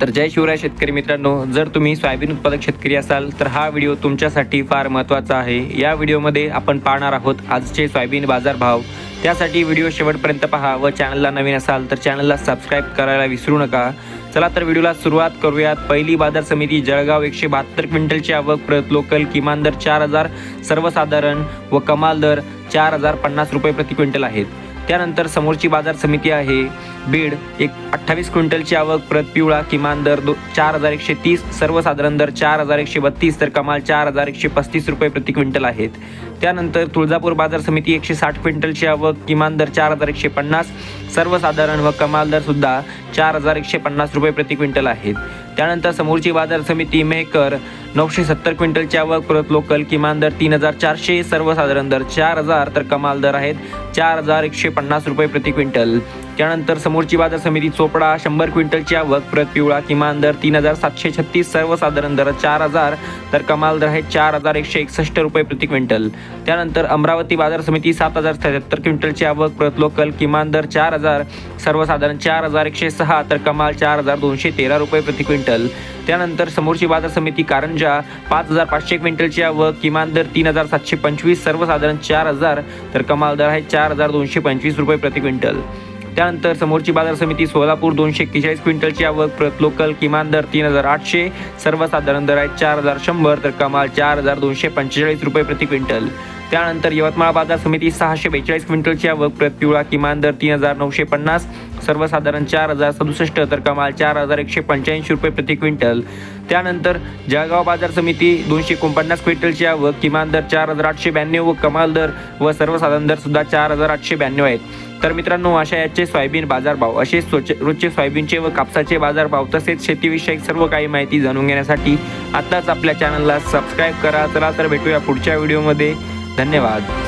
तर जय शिवराय शेतकरी मित्रांनो जर तुम्ही सोयाबीन उत्पादक शेतकरी असाल तर हा व्हिडिओ तुमच्यासाठी फार महत्त्वाचा आहे. या व्हिडिओमध्ये आपण पाहणार आहोत आजचे सोयाबीन बाजारभाव. त्यासाठी व्हिडिओ शेवटपर्यंत पहा व चॅनलला नवीन असाल तर चॅनलला सबस्क्राईब करायला विसरू नका. चला तर व्हिडिओला सुरुवात करूयात. पहिली बाजार समिती जळगाव एकशे बहात्तर क्विंटलची आवक प्रत लोकल किमान दर चार हजार सर्वसाधारण व कमाल दर चार हजार पन्नास रुपये प्रति क्विंटल आहेत. त्यानंतर समोरची बाजार समिती आहे. बीड एक अठ्ठावीस क्विंटलची आवक प्रत पिवळा किमान दर दो चार हजार एकशे तीस सर्वसाधारण दर चार हजार एकशे बत्तीस तर कमाल चार हजार एकशे पस्तीस रुपये प्रति क्विंटल आहेत. त्यानंतर तुळजापूर बाजार समिती एकशे साठ क्विंटलची आवक किमान दर चार हजार एकशे पन्नास सर्वसाधारण व कमाल दरसुद्धा चार हजार एकशे पन्नास रुपये प्रति क्विंटल आहेत. त्यानंतर समोरची बाजार समिती मेहकर नऊशे सत्तर क्विंटलच्या व परत लोकल किमान दर तीन हजार चारशे सर्वसाधारण दर चार हजार तर कमाल दर आहेत चार हजार एकशे पन्नास रुपये प्रति क्विंटल. त्यानंतर समोरची बाजार समिती चोपडा शंभर क्विंटलची आवक प्रत पिवळा किमान दर तीन हजार सातशे छत्तीस सर्वसाधारण दर चार हजार तर कमाल दर आहे चार हजार एकशे एकसष्ट रुपये प्रति क्विंटल. त्यानंतर अमरावती बाजार समिती सात हजार सत्याहत्तर क्विंटलची आवक प्रत लोकल किमान दर चार हजार सर्वसाधारण चार हजार एकशे सहा तर कमाल चार हजार दोनशे तेरा रुपये प्रति क्विंटल. त्यानंतर समोरची बाजार समिती कारंजा पाच हजार पाचशे क्विंटलची आवक किमान दर तीन हजार सातशे पंचवीस सर्वसाधारण चार हजार तर कमाल दर आहे चार हजार दोनशे पंचवीस रुपये प्रति क्विंटल. त्यानंतर समोरची बाजार समिती सोलापूर दोनशे एक्केचाळीस क्विंटलची आवक प्रत लोकल किमान दर तीन हजार आठशे सर्वसाधारण दर आहे चार हजार शंभर तर कमाल चार हजार दोनशे पंचेचाळीस रुपये प्रति क्विंटल. त्यानंतर यवतमाळ बाजार समिती सहाशे बेचाळीस क्विंटलची आवक प्रत पिवळा किमान दर तीन हजार नऊशे पन्नास सर्वसाधारण चार हजार सदुसष्ट तर कमाल चार हजार एकशे पंच्याऐंशी रुपये प्रति क्विंटल. त्यानंतर जळगाव बाजार समिती दोनशे एकोणपन्नास क्विंटलची आवक किमान दर चार हजार आठशे ब्याण्णव व कमाल दर व सर्वसाधारण दर सुद्धा चार हजार आठशे ब्याण्णव आहेत. तर मित्रांनो अशा याचे सोयाबीन बाजारभाव असे रोजचे सोयाबीनचे व कापसाचे बाजारभाव तसेच शेतीविषयक सर्व काही माहिती जाणून घेण्यासाठी आत्ताच आपल्या चॅनलला सबस्क्राईब करा. चला तर भेटूया पुढच्या व्हिडिओमध्ये धन्यवाद.